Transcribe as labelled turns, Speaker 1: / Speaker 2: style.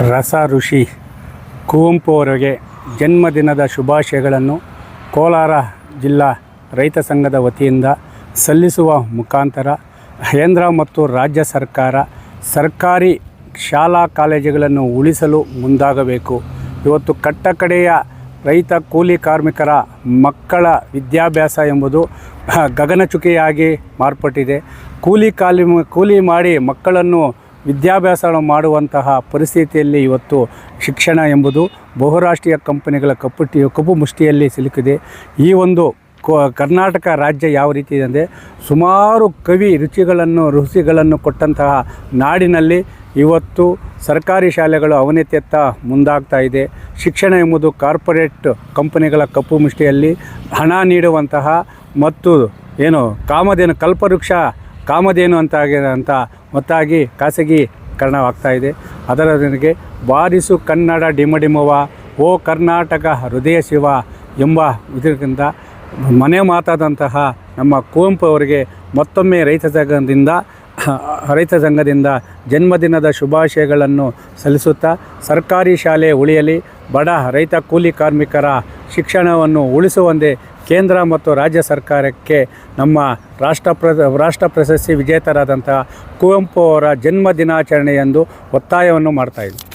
Speaker 1: ರಸ ಋಷಿ ಕುವೆಂಪು ಅವರಿಗೆ ಜನ್ಮದಿನದ ಶುಭಾಶಯಗಳನ್ನು ಕೋಲಾರ ಜಿಲ್ಲಾ ರೈತ ಸಂಘದ ವತಿಯಿಂದ ಸಲ್ಲಿಸುವ ಮುಖಾಂತರ ಕೇಂದ್ರ ಮತ್ತು ರಾಜ್ಯ ಸರ್ಕಾರ ಸರ್ಕಾರಿ ಶಾಲಾ ಕಾಲೇಜುಗಳನ್ನು ಉಳಿಸಲು ಮುಂದಾಗಬೇಕು. ಇವತ್ತು ಕಟ್ಟಕಡೆಯ ರೈತ ಕೂಲಿ ಕಾರ್ಮಿಕರ ಮಕ್ಕಳ ವಿದ್ಯಾಭ್ಯಾಸ ಎಂಬುದು ಗಗನಚುಕಿಯಾಗಿ ಮಾರ್ಪಟ್ಟಿದೆ. ಕೂಲಿ ಕಾಲಿ, ಕೂಲಿ ಮಾಡಿ ಮಕ್ಕಳನ್ನು ವಿದ್ಯಾಭ್ಯಾಸ ಮಾಡುವಂತಹ ಪರಿಸ್ಥಿತಿಯಲ್ಲಿ ಇವತ್ತು ಶಿಕ್ಷಣ ಎಂಬುದು ಬಹುರಾಷ್ಟ್ರೀಯ ಕಂಪನಿಗಳ ಕಪ್ಪುಟಿ ಕಪ್ಪು ಮುಷ್ಟಿಯಲ್ಲಿ ಸಿಲುಕಿದೆ. ಈ ಒಂದು ಕರ್ನಾಟಕ ರಾಜ್ಯ ಯಾವ ರೀತಿ ಇದೆ ಅಂದರೆ ಸುಮಾರು ಕವಿ ರುಚಿಗಳನ್ನು ರುಚಿಗಳನ್ನು ಕೊಟ್ಟಂತಹ ನಾಡಿನಲ್ಲಿ ಇವತ್ತು ಸರ್ಕಾರಿ ಶಾಲೆಗಳು ಅವನತಿಯತ್ತ ಮುಂದಾಗ್ತಾ ಇದೆ. ಶಿಕ್ಷಣ ಎಂಬುದು ಕಾರ್ಪೊರೇಟ್ ಕಂಪನಿಗಳ ಕಪ್ಪು ಮುಷ್ಟಿಯಲ್ಲಿ ಹಣ ನೀಡುವಂತಹ ಮತ್ತು ಏನು ಕಾಮಧೇನು ಕಲ್ಪವೃಕ್ಷ ಕಾಮಧೇನು ಅಂತ ಆಗಿದೆ ಅಂತ ಮತ್ತಾಗಿ ಖಾಸಗೀಕರಣವಾಗ್ತಾ ಇದೆ. ಅದರ ನನಗೆ ಬಾರಿಸು ಕನ್ನಡ ಡಿಮಡಿಮವ ಓ ಕರ್ನಾಟಕ ಹೃದಯ ಶಿವ ಎಂಬ ಇದರಿಂದ ಮನೆ ಮಾತಾದಂತಹ ನಮ್ಮ ಕುವೆಂಪು ಅವರಿಗೆ ಮತ್ತೊಮ್ಮೆ ರೈತ ಸಂಘದಿಂದ ರೈತ ಸಂಘದಿಂದ ಜನ್ಮದಿನದ ಶುಭಾಶಯಗಳನ್ನು ಸಲ್ಲಿಸುತ್ತಾ ಸರ್ಕಾರಿ ಶಾಲೆ ಉಳಿಯಲಿ, ಬಡ ರೈತ ಕೂಲಿ ಕಾರ್ಮಿಕರ ಶಿಕ್ಷಣವನ್ನು ಉಳಿಸುವಂತೆ ಕೇಂದ್ರ ಮತ್ತು ರಾಜ್ಯ ಸರ್ಕಾರಕ್ಕೆ ನಮ್ಮ ರಾಷ್ಟ್ರ ಪ್ರ, ರಾಷ್ಟ್ರ ಪ್ರಶಸ್ತಿ ವಿಜೇತರಾದಂತಹ ಕುವೆಂಪು ಅವರ ಜನ್ಮ ದಿನಾಚರಣೆಯಂದು ಒತ್ತಾಯವನ್ನು ಮಾಡ್ತಾಯಿದ್ವಿ